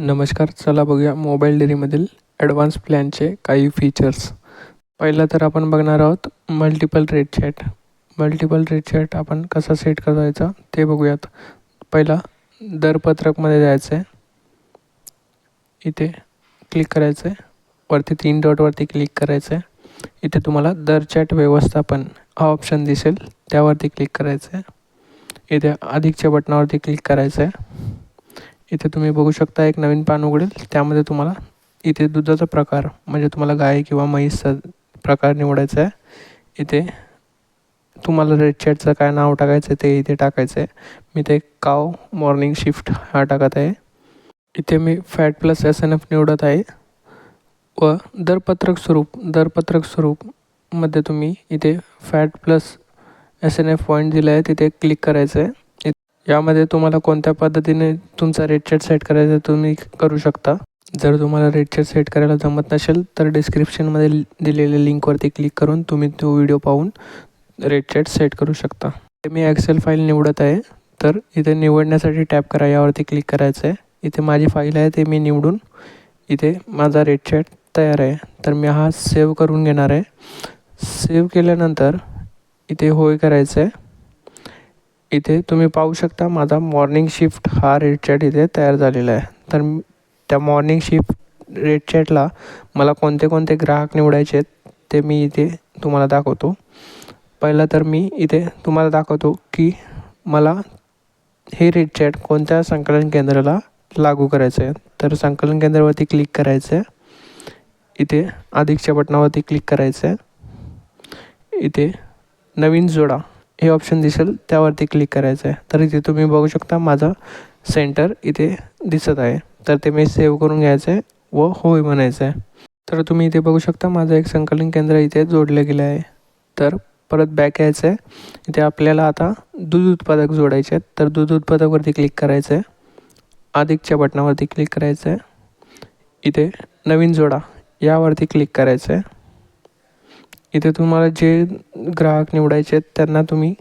नमस्कार चला बघूया मोबाईल डेअरीमधील ॲडव्हान्स प्लॅनचे काही फीचर्स पहिलं तर आपण बघणार आहोत multiple rate chart multiple rate chart आपण कसा सेट करायचा ते बघूयात. पहिला दरपत्रकमध्ये जायचं आहे इथे क्लिक करायचं आहे वरती तीन डॉटवरती क्लिक करायचं आहे इथे तुम्हाला दर चॅट व्यवस्थापन हा ऑप्शन दिसेल. त्यावरती क्लिक करायचं आहे इथे अधिकच्या बटनावरती क्लिक करायचं आहे इथे तुम्ही बघू शकता एक नवीन पान उघडेल. त्यामध्ये तुम्हाला इथे दुधाचा प्रकार म्हणजे तुम्हाला गाय किंवा म्हैसचा प्रकार निवडायचा आहे. इथे तुम्हाला रेड चॅटचं काय नाव टाकायचं आहे ते इथे टाकायचं आहे मी ते काव मॉर्निंग शिफ्ट हा टाकत आहे. इथे मी fat plus S N F निवडत आहे. व दरपत्रक स्वरूप दरपत्रक स्वरूपमध्ये तुम्ही इथे fat plus S N F point दिला आहे तिथे क्लिक करायचं आहे यामध्ये तुम्हाला कोणत्या पद्धतीने तुमचा रेट चॅट सेट करायचा तुम्ही करू शकता. जर तुम्हाला रेट चॅट सेट करायला जमत नसेल तर डिस्क्रिप्शनमध्ये दिलेल्या लिंकवरती क्लिक करून तुम्ही तो व्हिडिओ पाहून रेट चॅट सेट करू शकता. मी एक्सेल फाईल निवडत आहे तर इथे निवडण्यासाठी टॅप करा यावरती क्लिक करायचं आहे. इथे माझी फाईल आहे ते मी निवडून इथे माझा रेट चॅट तयार आहे. तर मी हा सेव्ह करून घेणार आहे. सेव्ह केल्यानंतर इथे होय करायचं आहे. इथे तुम्ही पाहू शकता माझा मॉर्निंग शिफ्ट हा रेड चॅट इथे तयार झालेला आहे. तर त्या मॉर्निंग शिफ्ट रेड चॅटला मला कोणते कोणते ग्राहक निवडायचे आहेत ते मी इथे तुम्हाला दाखवतो. पहिलं तर मी इथे तुम्हाला दाखवतो की मला हे रेड चॅट कोणत्या संकलन केंद्राला लागू करायचं आहे तर संकलन केंद्रावरती क्लिक करायचं आहे इथे अधिकच्या बटनावरती क्लिक करायचं आहे इथे नवीन जोडा. हे ऑप्शन दिसेल त्यावरती क्लिक करायचं आहे. तर इथे तुम्ही बघू शकता माझं सेंटर इथे दिसत आहे. तर ते मी सेव्ह करून घ्यायचं आहे व होय म्हणायचं आहे तर तुम्ही इथे बघू शकता माझं एक संकलन केंद्र इथे जोडलं गेलं आहे. तर परत बॅक यायचं आहे इथे आपल्याला आता दूध उत्पादक जोडायचे आहेत. तर दूध उत्पादकवरती क्लिक करायचं आहे अधिकच्या बटनावरती क्लिक करायचं आहे इथे नवीन जोडा यावरती क्लिक करायचं आहे इथे तुम्हाला जे ग्राहक निवडायचे आहेत त्यांना तुम्ही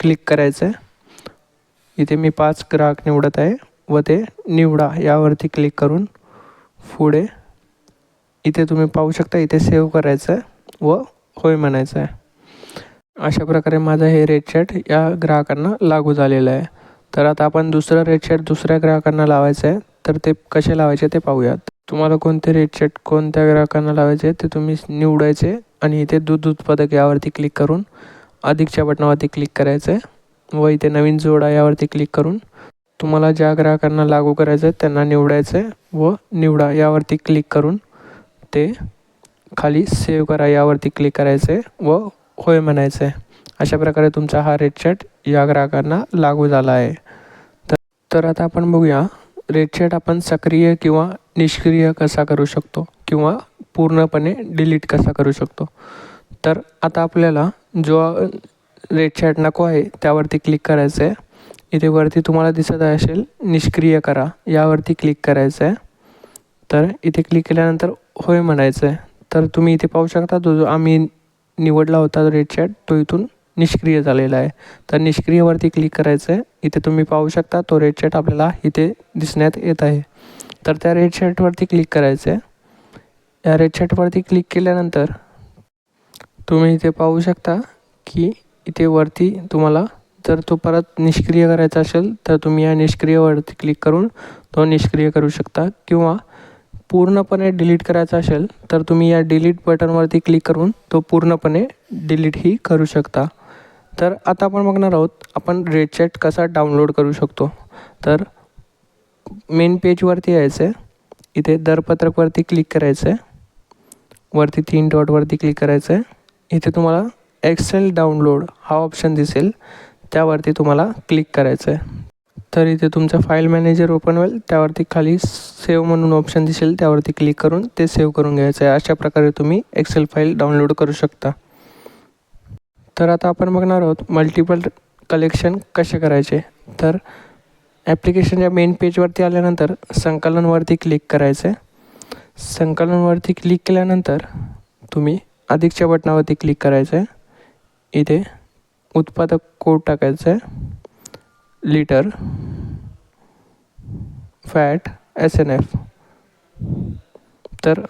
क्लिक करायचं आहे इथे मी पाच ग्राहक निवडत आहे व ते निवडा यावरती क्लिक करून पुढे इथे तुम्ही पाहू शकता इथे सेव्ह करायचं आहे व होय म्हणायचं आहे अशा प्रकारे माझं हे रेडशर्ट चॅट या ग्राहकांना लागू झालेलं आहे. तर आता आपण दुसरं रेडशर्ट चॅट दुसऱ्या ग्राहकांना लावायचं आहे तर ते कसे लावायचे ते पाहूयात. तुम्हाला कोणते रेडशर्ट चॅट कोणत्या ग्राहकांना लावायचे ते तुम्ही निवडायचे आणि इथे दूध उत्पादक यावरती क्लिक करून अधिकच्या बटनावरती क्लिक करायचं आहे व इथे नवीन जोडा यावरती क्लिक करून तुम्हाला ज्या ग्राहकांना लागू करायचं आहे त्यांना निवडायचं आहे व निवडा यावरती क्लिक करून ते खाली सेव्ह करा यावरती क्लिक करायचं आहे व होय म्हणायचं आहे अशा प्रकारे तुमचा हा रेडचॅट या ग्राहकांना लागू झाला आहे. तर तर आता आपण बघूया रेट आपण सक्रिय किंवा निष्क्रिय कसा करू शकतो? किंवा पूर्णपणे डिलीट कसा करू शकतो? तर आता आपल्याला जो रेट नको आहे त्यावरती क्लिक करायचं आहे इथे वरती तुम्हाला दिसत असेल निष्क्रिय करा. यावरती क्लिक करायचं आहे तर इथे क्लिक केल्यानंतर होय म्हणायचं आहे तर तुम्ही इथे पाहू शकता तो जो आम्ही निवडला होता रेट तो इथून निष्क्रिय झालेला आहे. तर निष्क्रियवरती क्लिक करायचं आहे इथे तुम्ही पाहू शकता तो रेड शर्ट आपल्याला इथे दिसण्यात येत आहे. तर त्या रेड शर्टवरती क्लिक करायचं आहे या रेड शर्टवरती क्लिक केल्यानंतर तुम्ही इथे पाहू शकता की इथे वरती तुम्हाला जर तो परत निष्क्रिय करायचा असेल तर तुम्ही या निष्क्रियवरती क्लिक करून तो निष्क्रिय करू शकता. किंवा पूर्णपणे डिलीट करायचा असेल तर तुम्ही या डिलीट बटनवरती क्लिक करून तो पूर्णपणे डिलीटही करू शकता. तर आता आपण बघणार आहोत आपण रेडचॅट कसा डाउनलोड करू शकतो. तर मेन पेजवरती यायचं आहे इथे दरपत्रकवरती क्लिक करायचं आहे वरती तीन डॉटवरती क्लिक करायचं आहे इथे तुम्हाला एक्सेल डाउनलोड हा ऑप्शन दिसेल. त्यावरती तुम्हाला क्लिक करायचं आहे तर इथे तुमचं फाईल मॅनेजर ओपन होईल. त्यावरती खाली सेव्ह म्हणून ऑप्शन दिसेल. त्यावरती क्लिक करून ते सेव्ह करून घ्यायचं आहे अशा प्रकारे तुम्ही एक्सेल फाईल डाउनलोड करू शकता. तर आता आपण बघणार आहोत मल्टिपल कलेक्शन कसे करायचे. तर ॲप्लिकेशनच्या मेन पेजवरती आल्यानंतर संकलनवरती क्लिक करायचं आहे संकलनवरती क्लिक केल्यानंतर तुम्ही अधिकच्या बटनावरती क्लिक करायचं आहे इथे उत्पादक कोड टाकायचं आहे litre fat S N F तर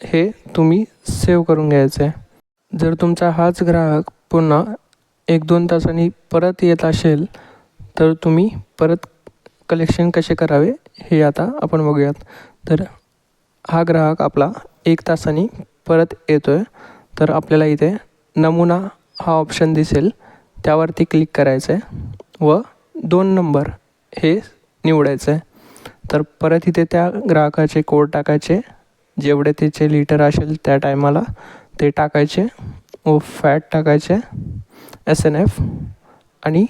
हे तुम्ही सेव्ह करून घ्यायचं आहे जर तुमचा हाच ग्राहक पुन्हा एक दोन तासांनी परत येत असेल तर तुम्ही परत कलेक्शन कसे करावे हे आता आपण बघूयात. तर हा ग्राहक आपला एक तासाने परत येतो आहे तर आपल्याला इथे नमुना हा ऑप्शन दिसेल. त्यावरती क्लिक करायचं आहे व दोन नंबर हे निवडायचं आहे तर परत इथे त्या ग्राहकाचे कोड टाकायचे. जेवढे त्याचे लिटर असेल त्या टायमाला ते टाकायचे. व फॅट टाकायचे एस एन एफ आणि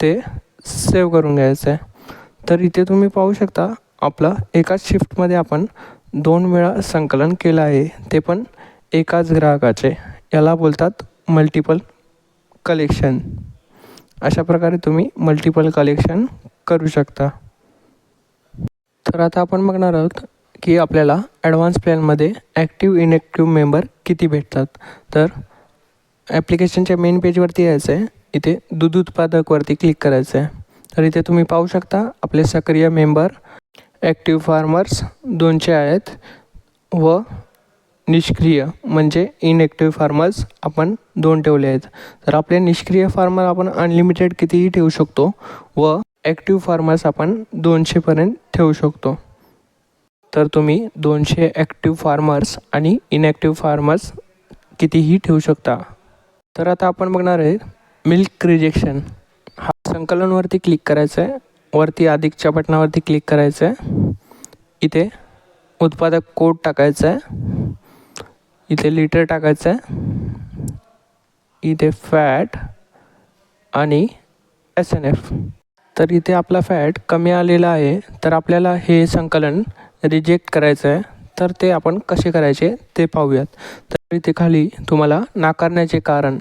ते सेव्ह करून घ्यायचं. आहे तर इथे तुम्ही पाहू शकता आपला एकाच शिफ्टमध्ये आपण दोन वेळा संकलन केलं आहे. ते पण एकाच ग्राहकाचे. याला बोलतात मल्टिपल कलेक्शन अशा प्रकारे तुम्ही मल्टिपल कलेक्शन करू शकता. तर आता आपण बघणार आहोत की आपल्याला ॲडव्हान्स प्लॅनमध्ये ॲक्टिव्ह इनॅक्टिव्ह मेंबर किती भेटतात. तर ॲप्लिकेशनच्या मेन पेजवरती यायचं आहे. इथे दूध उत्पादकवरती क्लिक करायचं आहे. तर इथे तुम्ही पाहू शकता आपले सक्रिय मेंबर ॲक्टिव्ह फार्मर्स दोनशे आहेत व निष्क्रिय म्हणजे इनॲक्टिव्ह फार्मर्स आपण दोन ठेवले आहेत. तर आपले निष्क्रिय फार्मर आपण अनलिमिटेड कितीही ठेवू शकतो व ॲक्टिव्ह फार्मर्स आपण दोनशेपर्यंत ठेवू शकतो. तर तुम्ही दोनशे ॲक्टिव्ह फार्मर्स आणि इनॲक्टिव्ह फार्मर्स कितीही ठेवू शकता. तर आता आपण बघणार आहे मिल्क रिजेक्शन हा संकलनवरती क्लिक करायचं आहे वरती अधिकच्या बटनावरती क्लिक करायचं आहे इथे उत्पादक कोड टाकायचा आहे इथे लिटर टाकायचं आहे इथे फॅट आणि एस एन एफ तर इथे आपला फॅट कमी आलेला आहे. तर आपल्याला हे संकलन रिजेक्ट करायचं आहे तर ते आपण कसे करायचे ते पाहूयात. तर इथे खाली तुम्हाला नाकारण्याचे कारण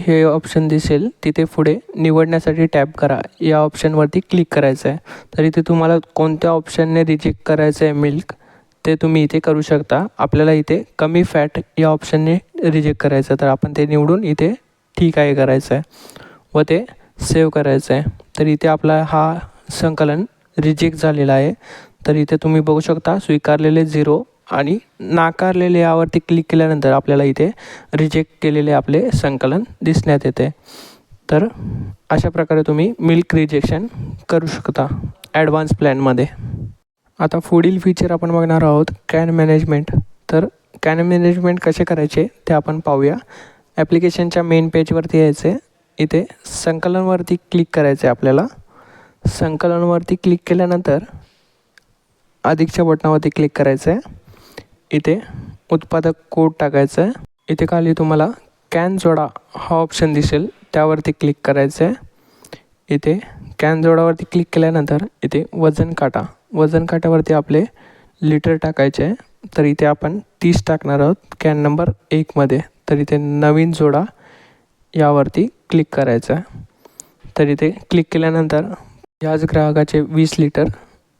हे ऑप्शन दिसेल. तिथे पुढे निवडण्यासाठी टॅप करा. या ऑप्शनवरती क्लिक करायचं आहे. तर इथे तुम्हाला कोणत्या ऑप्शनने रिजेक्ट करायचं आहे मिल्क ते तुम्ही इथे करू शकता. आपल्याला इथे कमी फॅट या ऑप्शनने रिजेक्ट करायचं तर आपण ते निवडून इथे ठीक आहे करायचं आहे. व ते सेव्ह करायचं आहे. तर इथे आपला हा संकलन रिजेक्ट झालेला आहे. तर इथे तुम्ही बघू शकता स्वीकारलेले झिरो आणि नाकारलेले यावरती क्लिक केल्यानंतर आपल्याला इथे रिजेक्ट केलेले आपले संकलन दिसण्यात येते. तर अशा प्रकारे तुम्ही मिल्क रिजेक्शन करू शकता ॲडव्हान्स प्लॅनमध्ये आता पुढील फीचर आपण बघणार आहोत कॅन मॅनेजमेंट तर कॅन मॅनेजमेंट कसे करायचे ते आपण पाहूया. ॲप्लिकेशनच्या मेन पेजवरती यायचे. इथे संकलनवरती क्लिक करायचे आपल्याला. संकलनवरती क्लिक केल्यानंतर अधिकच्या बटनावरती क्लिक करायचं आहे इथे उत्पादक कोड टाकायचं आहे इथे खाली तुम्हाला कॅन जोडा हा ऑप्शन दिसेल. त्यावरती क्लिक करायचं आहे इथे कॅन जोडावरती क्लिक केल्यानंतर इथे वजन काटा. वजन काट्यावरती आपले लिटर टाकायचे. आहे तर इथे आपण तीस टाकणार आहोत. कॅन नंबर एकमध्ये तर इथे नवीन जोडा यावरती क्लिक करायचं आहे तर इथे क्लिक केल्यानंतर याच ग्राहकाचे वीस लिटर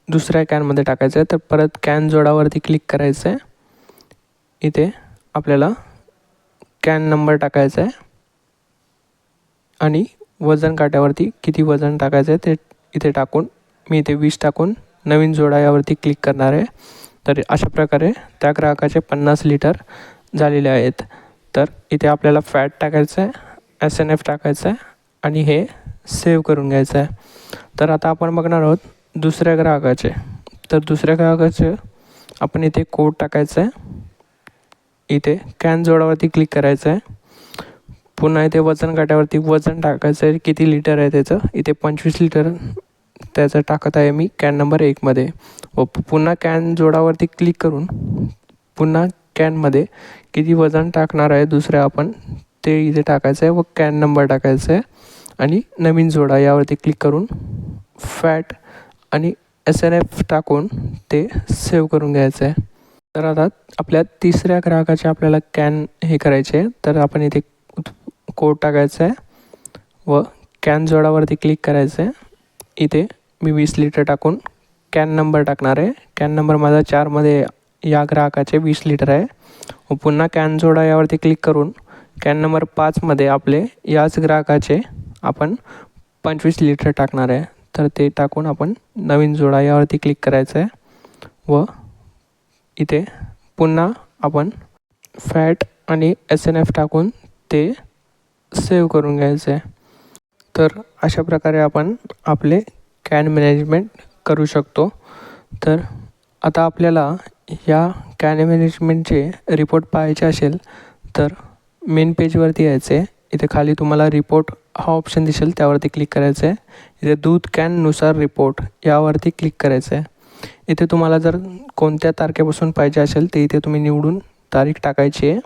दुसऱ्या कॅनमध्ये टाकायचं आहे तर परत कॅन जोडावरती क्लिक करायचं आहे इथे आपल्याला कॅन नंबर टाकायचा आहे. आणि वजन काट्यावरती किती वजन टाकायचं आहे ते इथे टाकून मी इथे वीस टाकून नवीन जोडा यावरती क्लिक करणार आहे. तर अशा प्रकारे त्या ग्राहकाचे पन्नास लिटर झालेले आहेत. तर इथे आपल्याला फॅट टाकायचं आहे एस एन एफ टाकायचं आहे आणि हे सेव्ह करून घ्यायचं आहे. तर आता आपण बघणार आहोत दुसऱ्या ग्राहकाचे. तर दुसऱ्या ग्राहकाचे आपण इथे कोड टाकायचं आहे. इथे कॅन जोडावरती क्लिक करायचं आहे पुन्हा इथे वजन काट्यावरती वजन टाकायचं आहे किती लिटर आहे त्याचं? इथे पंचवीस लिटर त्याचं टाकत आहे मी कॅन नंबर एकमध्ये व पुन्हा कॅन जोडावरती क्लिक करून पुन्हा कॅनमध्ये किती वजन टाकणार आहे दुसऱ्या आपण ते इथे टाकायचं आहे व कॅन नंबर टाकायचा आहे आणि नवीन जोडा यावरती क्लिक करून फॅट आणि एस एन एफ टाकून ते सेव्ह करून घ्यायचं आहे तर आता आपल्या तिसऱ्या ग्राहकाचे आपल्याला कॅन हे करायचे आहे. तर आपण इथे कोड टाकायचं आहे व कॅन जोडावरती क्लिक करायचं आहे. इथे मी वीस लिटर टाकून कॅन नंबर टाकणार आहे. कॅन नंबर माझा चारमध्ये या ग्राहकाचे वीस लिटर आहे. व पुन्हा कॅन जोडा यावरती क्लिक करून कॅन नंबर पाचमध्ये आपले याच ग्राहकाचे आपण पंचवीस लिटर टाकणार आहे. तर ते टाकून आपण नवीन जोडा यावरती क्लिक करायचं आहे. व इथे पुन्हा आपण फॅट आणि एस एन एफ टाकून ते सेव्ह करून घ्यायचं. आहे तर अशा प्रकारे आपण आपले कॅन मॅनेजमेंट करू शकतो. तर आता आपल्याला या कॅन मॅनेजमेंटचे रिपोर्ट पाहायचे असेल तर मेन पेजवरती यायचे. इथे खाली तुम्हाला रिपोर्ट हा ऑप्शन दिसेल त्यावरती क्लिक करायचं. आहे इथे दूध कॅननुसार रिपोर्ट यावरती क्लिक करायचं. आहे इथे तुम्हाला जर कोणत्या तारखेपासून पाहिजे असेल ते इथे तुम्ही निवडून तारीख टाकायची आहे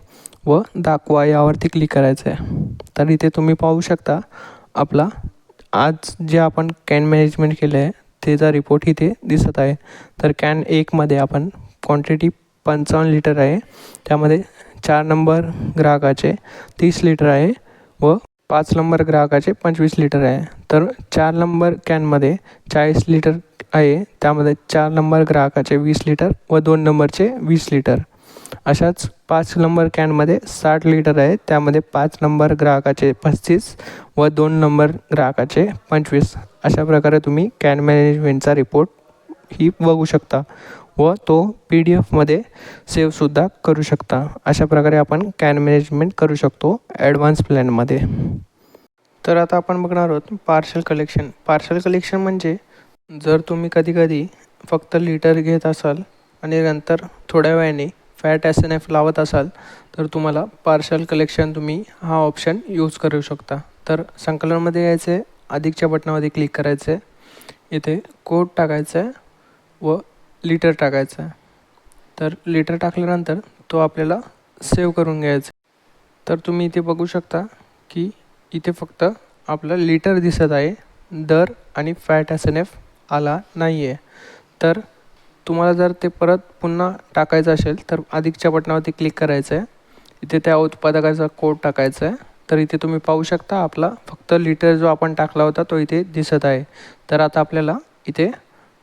व दाखवा यावरती क्लिक करायचं आहे तर इथे तुम्ही पाहू शकता आपला आज जे आपण कॅन मॅनेजमेंट केलं आहे त्याचा रिपोर्ट इथे दिसत आहे. तर कॅन एकमध्ये आपण क्वांटिटी पंचावन्न लिटर आहे. त्यामध्ये चार नंबर ग्राहकाचे तीस लिटर आहे व पाच नंबर ग्राहकाचे पंचवीस लिटर आहे. तर चार नंबर कॅनमध्ये चाळीस लिटर आहे. त्यामध्ये चार नंबर ग्राहकाचे वीस लिटर व दोन नंबरचे वीस लिटर. अशाच पाच नंबर कॅनमध्ये साठ लिटर आहे. त्यामध्ये पाच नंबर ग्राहकाचे पस्तीस व दोन नंबर ग्राहकाचे पंचवीस. अशा प्रकारे तुम्ही कॅन मॅनेजमेंटचा रिपोर्ट ही बघू शकता व तो पी डी एफमध्ये सेव्हसुद्धा करू शकता. अशा प्रकारे आपण कॅन मॅनेजमेंट करू शकतो ॲडव्हान्स प्लॅनमध्ये. तर आता आपण बघणार आहोत पार्शल कलेक्शन. पार्शल कलेक्शन म्हणजे जर तुम्ही कधीकधी फक्त लिटर घेत असाल आणि नंतर थोड्या वेळाने फॅट एस एन एफ लावत असाल तर तुम्हाला पार्शल कलेक्शन तुम्ही हा ऑप्शन यूज करू शकता. तर संकलनमध्ये यायचं आहे अधिकच्या बटनामध्ये क्लिक करायचं. आहे इथे कोड टाकायचा आहे व लिटर टाकायचं. आहे तर लिटर टाकल्यानंतर तो आपल्याला सेव्ह करून घ्यायचा. तर तुम्ही इथे बघू शकता की इथे फक्त आपलं लिटर दिसत आहे दर आणि फॅट एस एन एफ आला नाही आहे तर तुम्हाला जर ते परत पुन्हा टाकायचं असेल तर अधिकच्या बटनावरती क्लिक करायचं आहे इथे त्या उत्पादकाचा कोड टाकायचा आहे तर इथे तुम्ही पाहू शकता आपला फक्त लिटर जो आपण टाकला होता तो इथे दिसत आहे. तर आता आपल्याला इथे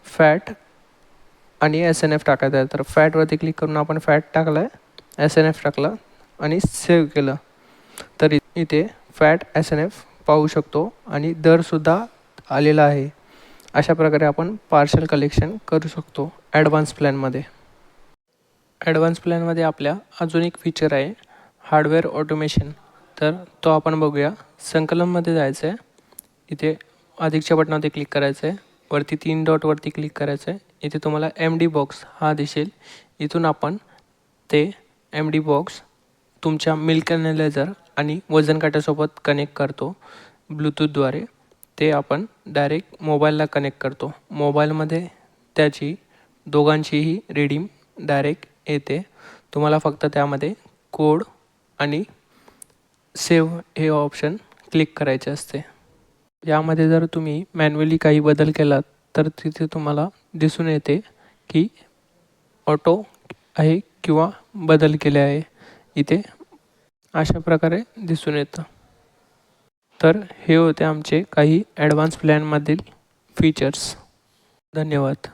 फॅट आणि एस एन एफ टाकायचं आहे. तर फॅटवरती क्लिक करून आपण फॅट टाकला आहे एस एन एफ टाकला आणि सेव्ह केलं. तर इथे फॅट एस एन एफ पाहू शकतो आणि दरसुद्धा आलेला आहे. अशा प्रकारे आपण पार्शल कलेक्शन करू शकतो ॲडव्हान्स प्लॅनमध्ये ॲडव्हान्स प्लॅनमध्ये आपल्या अजून एक फीचर आहे हार्डवेअर ऑटोमेशन तर तो आपण बघूया. संकलनमध्ये जायचं आहे इथे अधिकच्या बटनावरती क्लिक करायचं आहे वरती तीन डॉटवरती क्लिक करायचं आहे इथे तुम्हाला एम डी बॉक्स हा दिसेल. इथून आपण ते एम डी बॉक्स तुमच्या मिल्क ॲनालायझर आणि वजन काट्यासोबत कनेक्ट करतो ब्लूटूथद्वारे ते आपण डायरेक्ट मोबाईलला कनेक्ट करतो. मोबाईलमध्ये त्याची दोघांचीही रिडीम डायरेक्ट येते. तुम्हाला फक्त त्यामध्ये कोड आणि सेव्ह हे ऑप्शन क्लिक करायचे असते. यामध्ये जर तुम्ही मॅन्युअली काही बदल केलात तर तिथे तुम्हाला दिसून येते की ऑटो आहे किंवा बदल केले आहे. इथे अशा प्रकारे दिसून येतं. तर हे होते आमचे काही ॲडव्हान्स प्लॅनमधील फीचर्स धन्यवाद.